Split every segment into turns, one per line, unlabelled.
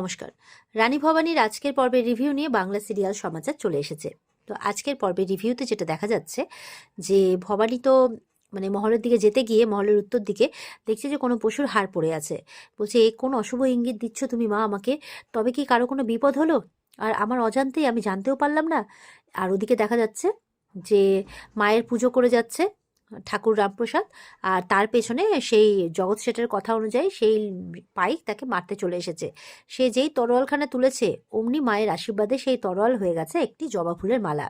নমস্কার। রানী ভবানীর আজকের পর্বের রিভিউ নিয়ে বাংলা সিরিয়াল সমাচার চলে এসেছে। তো আজকের পর্বের রিভিউতে যেটা দেখা যাচ্ছে, যে ভবানী তো মানে মহলের দিকে যেতে গিয়ে মহলের উত্তর দিকে দেখছে যে কোনো পশুর হার পড়ে আছে। বলছে, এ কোন অশুভ ইঙ্গিত দিচ্ছ তুমি মা আমাকে? তবে কি কারও কোনো বিপদ হলো? আর আমার অজান্তেই আমি জানতেও পারলাম না? আর ওদিকে দেখা যাচ্ছে যে মায়ের পুজো করে যাচ্ছে। ঠাকুর রামপ্রসাদ। আর তার পেছনে সেই জগৎ শেঠের কথা অনুযায়ী সেই পাইক তাকে মারতে চলে এসেছে। সে যেই তরোয়ালখানা তুলেছে, অমনি মায়ের আশীর্বাদে সেই তরোয়াল হয়ে গেছে একটি জবা ফুলের মালা।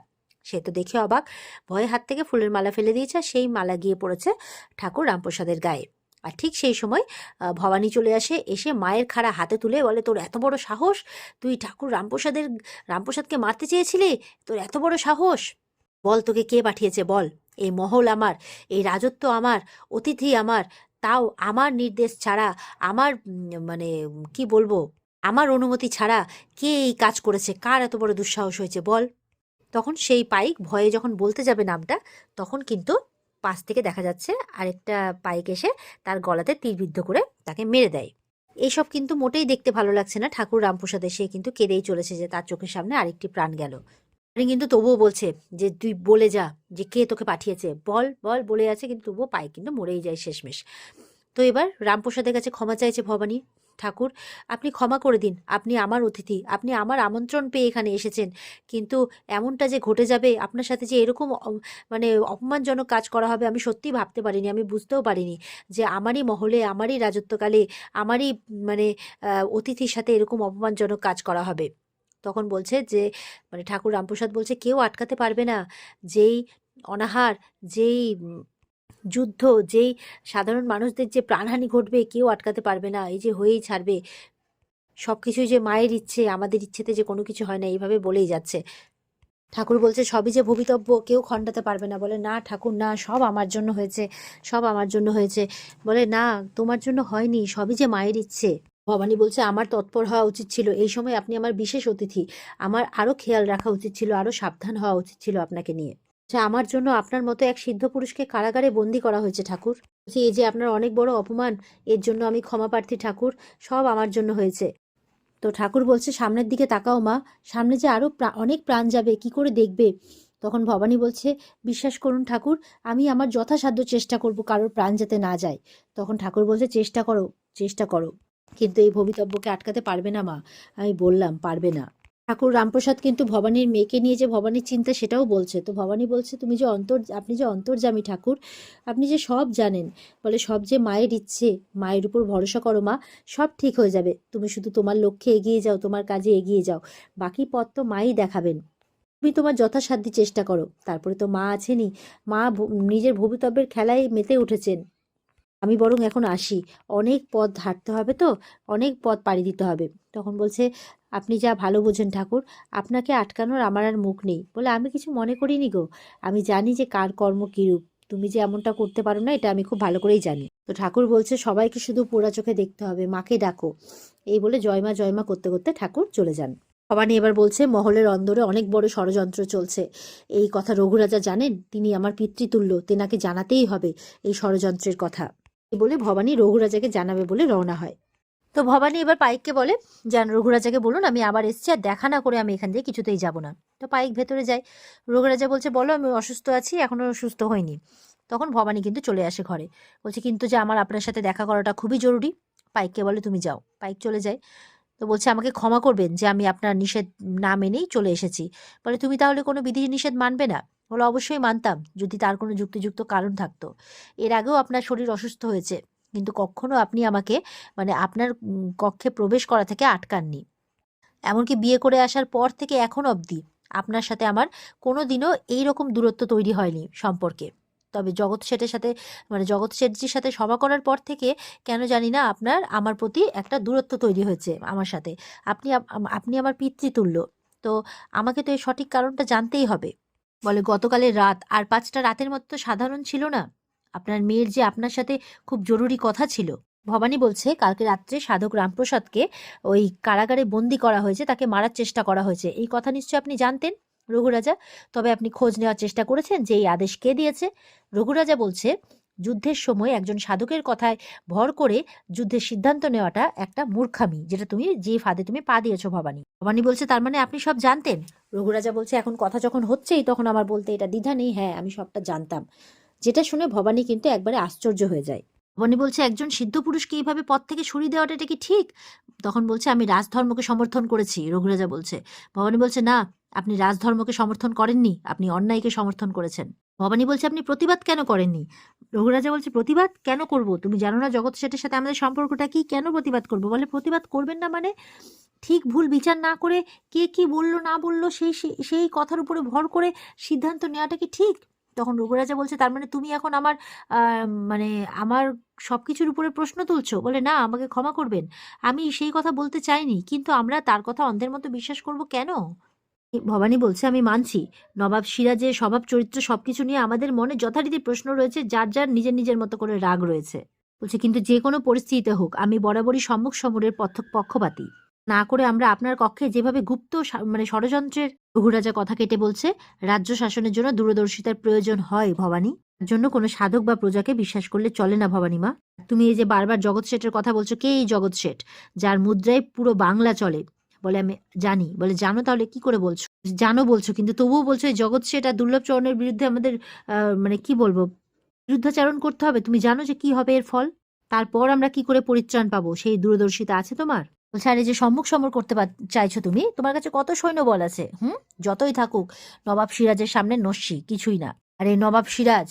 সে তো দেখে অবাক, ভয়ে হাত থেকে ফুলের মালা ফেলে দিয়েছে সেই মালা গিয়ে পড়েছে ঠাকুর রামপ্রসাদের গায়ে। আর ঠিক সেই সময় ভবানী চলে আসে, এসে মায়ের খাড়া হাতে তুলে বলে, তোর এত বড় সাহস? তুই ঠাকুর রামপ্রসাদের, রামপ্রসাদকে মারতে চেয়েছিলি? তোর এত বড় সাহস? বল তোকে কে পাঠিয়েছে বল। এই মহল আমার, এই রাজত্ব আমার, অতিথি আমার, তাও আমার নির্দেশ ছাড়া, আমার মানে কি বলব, আমার অনুমতি ছাড়া কে এই কাজ করেছে, কার এত বড় দুঃসাহস হয়েছে, বল। তখন সেই পাইক ভয়ে যখন বলতে যাবে নামটা, তখন কিন্তু পাশ থেকে দেখা যাচ্ছে আরেকটা পাইক এসে তার গলাতে তীরবিদ্ধ করে তাকে মেরে দেয়। এইসব কিন্তু মোটেই দেখতে ভালো লাগছে না ঠাকুর রামপ্রসাদের সে কিন্তু কেঁদেই চলেছে যে তার চোখের সামনে আরেকটি প্রাণ গেল। তিনি কিন্তু তবুও বলছে যে, তুই বলে যা যে, কে তোকে পাঠিয়েছে? বল বল, বলে আছে কিন্তু তবুও পাই কিন্তু মরেই যায় শেষমেশ। তো এবার রামপ্রসাদের কাছে ক্ষমা চাইছে ভবানী ঠাকুর, আপনি ক্ষমা করে দিন, আপনি আমার অতিথি, আপনি আমার আমন্ত্রণ পেয়ে এখানে এসেছেন। কিন্তু এমনটা যে ঘটে যাবে, আপনার সাথে যে এরকম মানে অপমানজনক কাজ করা হবে, আমি সত্যিই ভাবতে পারিনি, আমি বুঝতেও পারিনি যে, আমারই মহলে, আমারই রাজত্বকালে, আমারই মানে অতিথির সাথে এরকম অপমানজনক কাজ করা হবে। তখন বলছে যে মানে ঠাকুর রামপ্রসাদ বলছে, কেউ আটকাতে পারবে না। যেই অনাহার, যেই যুদ্ধ, যেই সাধারণ মানুষদের যে প্রাণহানি ঘটবে, কেউ আটকাতে পারবে না। এই যে হয়েই ছাড়বে। সব কিছুই যে মায়ের ইচ্ছে, আমাদের ইচ্ছেতে যে কোনো কিছু হয় না, এইভাবে বলেই যাচ্ছে। ঠাকুর বলছে, সবই যে ভবিতব্য, কেউ খণ্ডাতে পারবে না। বলে, না ঠাকুর, না, সব আমার জন্য হয়েছে, সব আমার জন্য হয়েছে। বলে, না, তোমার জন্য হয়নি, সবই যে মায়ের ইচ্ছে। ভবানী বলছে, আমার তৎপর হওয়া উচিত ছিল। এই সময় আপনি আমার বিশেষ অতিথি। আমার আরও খেয়াল রাখা উচিত ছিল আরও সাবধান হওয়া উচিত ছিল আপনাকে নিয়ে। যে আমার জন্য আপনার মতো এক সিদ্ধ পুরুষকে কারাগারে বন্দি করা হয়েছে, ঠাকুর। এই যে আপনার অনেক বড় অপমান, এর জন্য আমি ক্ষমা প্রার্থী ঠাকুর। সব আমার জন্য হয়েছে। তো ঠাকুর বলছে, সামনের দিকে তাকাও মা। সামনে যে আরও প্রা- অনেক প্রাণ যাবে, কি করে দেখবে? তখন ভবানী বলছে, বিশ্বাস করুন ঠাকুর, আমি আমার যথাসাধ্য চেষ্টা করব কারোর প্রাণ যাতে না যায়। তখন ঠাকুর বলছে, চেষ্টা করো চেষ্টা করো। কিন্তু এই ভবিতব্যকে আটকাতে পারবে না মা। আমি বললাম, পারবে না। ঠাকুর রামপ্রসাদ কিন্তু ভবানীর মেয়েকে নিয়ে যে ভবানীর চিন্তা সেটাও বলছে। তো ভবানী বলছে, তুমি যে অন্তর, আপনি যে অন্তর্জামী ঠাকুর, আপনি যে সব জানেন, বলে সব যে মায়ের ইচ্ছে, মায়ের উপর ভরসা করো মা, সব ঠিক হয়ে যাবে। তুমি শুধু তোমার লক্ষ্যে এগিয়ে যাও, তোমার কাজে এগিয়ে যাও। বাকি পথ তো মাই দেখাবেন। তুমি তোমার যথাসাধ্য চেষ্টা করো। তারপরে তো মা আছেনই। মা নিজের ভবিতব্যের খেলায় মেতে উঠেছেন। আমি বরং এখন আসি। অনেক পথ হাঁটতে হবে তো? অনেক পথ পাড়ি দিতে হবে। তখন বলছে, আপনি যা ভালো বোঝেন ঠাকুর, আপনাকে আটকানোর আমার আর মুখ নেই। বলে, আমি কিছু মনে করিনি গো। আমি জানি যে কার কর্ম কীরূপ। তুমি যে এমনটা করতে পারো না, এটা আমি খুব ভালো করেই জানি। তো ঠাকুর বলছে, সবাইকে শুধু পোড়া চোখে দেখতে হবে, মাকে ডাকো। এই বলে জয়মা জয়মা করতে করতে ঠাকুর চলে যান। ভবানী এবার বলছে, মহলের অন্দরে অনেক বড় ষড়যন্ত্র চলছে। এই কথা রঘুরাজা জানেন, তিনি আমার পিতৃতুল্য, তেনাকে জানাতেই হবে এই ষড়যন্ত্রের কথা। বলে ভবানী রঘুরাজাকে জানাবে বলে রওনা হয়। তো ভবানী এবার পাইককে বলে যান রঘুরাজাকে বলুন, আমি আবার এসেছি আর দেখা না করে আমি এখান থেকে কিছুতেই যাব না। তো পাইক ভেতরে যায়। রঘুরাজা বলছে, বলো, আমি অসুস্থ আছি, এখনও সুস্থ হইনি তখন ভবানী কিন্তু চলে আসে ঘরে। বলছে, কিন্তু যে আমার আপনার সাথে দেখা করাটা খুবই জরুরি। পাইককে বলে, তুমি যাও। পাইক চলে যায়। তো বলছে, আমাকে ক্ষমা করবেন যে আমি আপনার নিষেধ না মেনেই চলে এসেছি। বলে, তুমি তাহলে কোনো বিধি নিষেধ মানবে না? বলে অবশ্যই মানতাম, যদি তার কোনো যুক্তিযুক্ত কারণ থাকতো। এর আগেও আপনার শরীর অসুস্থ হয়েছে, কিন্তু কখনো আপনি আমাকে মানে আপনার কক্ষে প্রবেশ করা থেকে আটকাননি। এমনকি বিয়ে করে আসার পর থেকে এখন অবধি আপনার সাথে আমার কোনো দিনও এইরকম দূরত্ব তৈরি হয়নি সম্পর্কে। তবে জগৎ শেঠের সাথে মানে জগৎ শেঠজির সাথে সভা করার পর থেকে কেন জানি না আপনার, আমার প্রতি একটা দূরত্ব তৈরি হয়েছে আমার সাথে। আপনি আপনি আমার পিতৃতুল্য, তো আমাকে তো এই সঠিক কারণটা জানতেই হবে। বলে, গতকালের রাত আর পাঁচটা রাতের মতো সাধারণ ছিল না। আপনার মেয়ের যে আপনার সাথে খুব জরুরি কথা ছিল। ভবানী বলছে, কালকে রাত্রে সাধক রামপ্রসাদকে ওই কারাগারে বন্দি করা হয়েছে, তাকে মারার চেষ্টা করা হয়েছে। এই কথা নিশ্চয় আপনি জানতেন, রঘুরাজা? তবে আপনি খোঁজ নেওয়ার চেষ্টা করেছেন যে এই আদেশ কে দিয়েছে? রঘুরাজা বলছে যুদ্ধের সময় একজন সাধকের কথায় ভর করে যুদ্ধের সিদ্ধান্ত নেওয়াটা একটা মূর্খামি, যেটা তুমি যে ফাঁদে তুমি পা দিয়েছ ভবানী। ভবানী বলছে, তার মানে আপনি সব জানতেন? রঘুরাজা বলছে, এখন কথা যখন হচ্ছেই, তখন আমার বলতে এটা দ্বিধা নেই। হ্যাঁ আমি সবটা জানতাম। যেটা শুনে ভবানী কিন্তু একবারে আশ্চর্য হয়ে যায়। ভবানী বলছে, একজন সিদ্ধ পুরুষকে এইভাবে পথ থেকে সরিয়ে দেওয়াটা এটা কি ঠিক? তখন বলছে, আমি রাজধর্মকে সমর্থন করেছি। রঘুরাজা বলছে, ভবানী বলছে, না, আপনি রাজধর্মকে সমর্থন করেননি। আপনি অন্যায়কে সমর্থন করেছেন। ভবানী বলছে, আপনি প্রতিবাদ কেন করেননি? রঘুরাজা বলছে, প্রতিবাদ কেন করব? তুমি জানো না জগৎ শেঠের সাথে আমাদের সম্পর্কটা কি? কেন প্রতিবাদ করব? বলে, প্রতিবাদ করবেন না মানে? ঠিক ভুল বিচার না করে কে কি বলল, না বলল, সেই সেই- কথার উপরে ভর করে সিদ্ধান্ত নেওয়াটা কি ঠিক? তখন রঘুরাজা বলছে, তার মানে তুমি এখন আমার মানে আমার সবকিছুর উপরে প্রশ্ন তুলছো? বলে, না, আমাকে ক্ষমা করবেন। আমি সেই কথা বলতে চাইনি, কিন্তু আমরা তার কথা অন্ধের মতো বিশ্বাস করব কেন? ভবানী বলছে, আমি মানছি। নবাব সিরাজের স্বভাব, চরিত্র সবকিছু নিয়ে আমাদের মনে যথারীতি প্রশ্ন রয়েছে, যার যার নিজের নিজের মতো করে রাগ রয়েছে। বলছে, কিন্তু যে কোনো পরিস্থিতিতে হোক, আমি বরাবরই সম্মুখ সমরের পক্ষপাতী। না করে আমরা আপনার কক্ষে যেভাবে গুপ্ত মানে ষড়যন্ত্রের রঘুরাজা কথা কেটে বলছে, রাজ্য শাসনের জন্য দূরদর্শিতার প্রয়োজন হয়, ভবানী। জন্য কোনো সাধক বা প্রজাকে বিশ্বাস করলে চলে না, ভবানী মা। তুমি এই যে বারবার জগৎ শেঠের কথা বলছো, কে এই জগৎ শেঠ, যার মুদ্রায় পুরো বাংলা চলে? বলে আমি জানি। বলে, জানো তাহলে কি করে বলছো? জানো বলছো, কিন্তু তবুও বলছো, এই জগৎ আর দুর্লভ চরণের বিরুদ্ধে আমাদের মানে কি বলব বিরুদ্ধাচারণ করতে হবে। তুমি জানো যে কি হবে এর ফল? তারপর আমরা কি করে পরিত্রাণ পাবো? সেই দূরদর্শিতা আছে তোমার? বলছে, আরে, যে সম্মুখ সমর করতে চাইছো তুমি? তোমার কাছে কত সৈন্য বল আছে? হুম? যতই থাকুক, নবাব সিরাজের সামনে নস্যি, কিছুই না। আরে নবাব সিরাজ,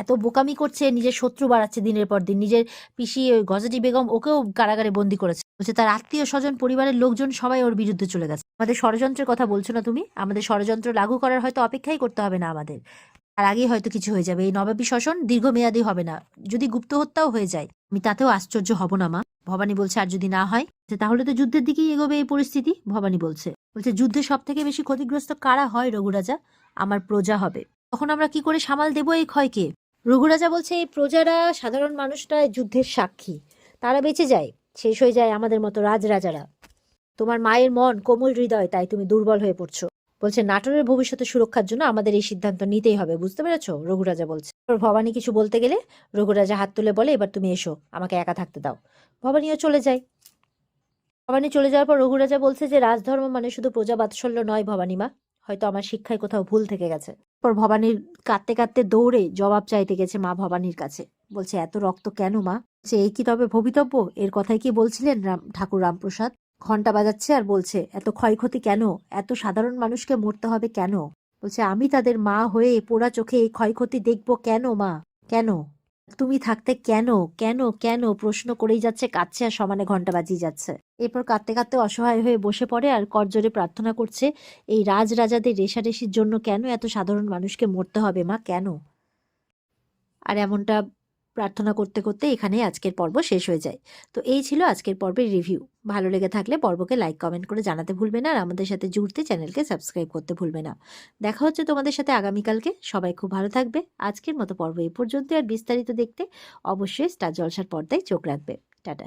এত বোকামি করছে, নিজের শত্রু বাড়াচ্ছে দিনের পর দিন। নিজের পিসি গজাটি বেগম ওকেও কারাগারে বন্দি করেছে। বলছে, তার আত্মীয় স্বজন, পরিবারের লোকজন সবাই ওর বিরুদ্ধে চলে গেছে। আমাদের ষড়যন্ত্রের কথা বলছো না তুমি? আমাদের ষড়যন্ত্র লাগু করার হয়তো অপেক্ষাই করতে হবে না আমাদের। তার আগেই হয়তো কিছু হয়ে যাবে। এই নবাবী শাসন দীর্ঘমেয়াদী হবে না। যদি গুপ্ত হত্যাও হয়ে যায়, আমি তাতেও আশ্চর্য হব না, মা। ভবানী বলছে, আর যদি না হয় তাহলে তো যুদ্ধের দিকেই এগোবে এই পরিস্থিতি? ভবানী বলছে বলছে, যুদ্ধে সব থেকে বেশি ক্ষতিগ্রস্ত কারা হয় রঘুরাজা? আমার প্রজা হবে। তখন আমরা কি করে সামাল দেবো এই ক্ষয়কে? রঘুরাজা বলছে, এই প্রজারা সাধারণ মানুষরা এই যুদ্ধের সাক্ষী। তারা বেঁচে যায়, শেষ হয়ে যায় আমাদের মতো রাজরাজারা। তোমার মায়ের মন কোমল হৃদয়, তাই তুমি দুর্বল হয়ে পড়ছো। বলছে, নাটোরের ভবিষ্যতে সুরক্ষার জন্য আমাদের এই সিদ্ধান্ত নিতেই হবে, বুঝতে পেরেছ? রঘুরাজা বলছে। ভবানী কিছু বলতে গেলে? রঘুরাজা হাত তুলে বলে, এবার তুমি এসো, আমাকে একা থাকতে দাও। ভবানীও চলে যায়। ভবানী চলে যাওয়ার পর রঘুরাজা বলছে যে, রাজধর্ম মানে শুধু প্রজা বাৎসল্য নয় ভবানী মা হয়তো আমার শিক্ষায় কোথাও ভুল থেকে গেছে। পর ভবানীর কাঁদতে কাঁদতে দৌড়ে জবাব চাইতে গেছে মা ভবানীর কাছে। বলছে, এত রক্ত কেন মা? যে এই কি তবে ভবিতব্য? এর কথাই কি বলছিলেন রাম, ঠাকুর রামপ্রসাদ? ঘণ্টা বাজাচ্ছে আর বলছে, এত ক্ষয়ক্ষতি কেন? এত সাধারণ মানুষকে মরতে হবে কেন? বলছে, আমি তাদের মা হয়ে পোড়া চোখে এই ক্ষয়ক্ষতি দেখব কেন মা? কেন? তুমি থাকতে কেন? কেন? কেন? প্রশ্ন করেই যাচ্ছে, কাঁদছে আর সমানে ঘণ্টা বাজিয়ে যাচ্ছে। এরপর কাঁদতে কাঁদতে অসহায় হয়ে বসে পড়ে আর করজোরে প্রার্থনা করছে, এই রাজ রাজাদের রেশারেশির জন্য কেন এত সাধারণ মানুষকে মরতে হবে মা? কেন? আর এমনটা প্রার্থনা করতে করতে এখানে আজকের পর্ব শেষ হয়ে যায়। তো এই ছিল আজকের পর্বের রিভিউ ভালো লেগে থাকলে পর্বকে লাইক কমেন্ট করে জানাতে ভুলবে না আর আমাদের সাথে জুড়তে চ্যানেলকে সাবস্ক্রাইব করতে ভুলবে না। দেখা হচ্ছে তোমাদের সাথে আগামীকালকে। সবাই খুব ভালো থাকবে। আজকের মতো পর্ব এ পর্যন্ত আর বিস্তারিত দেখতে অবশ্যই স্টার জলসার পর্দায় চোখ রাখবে। টাটা।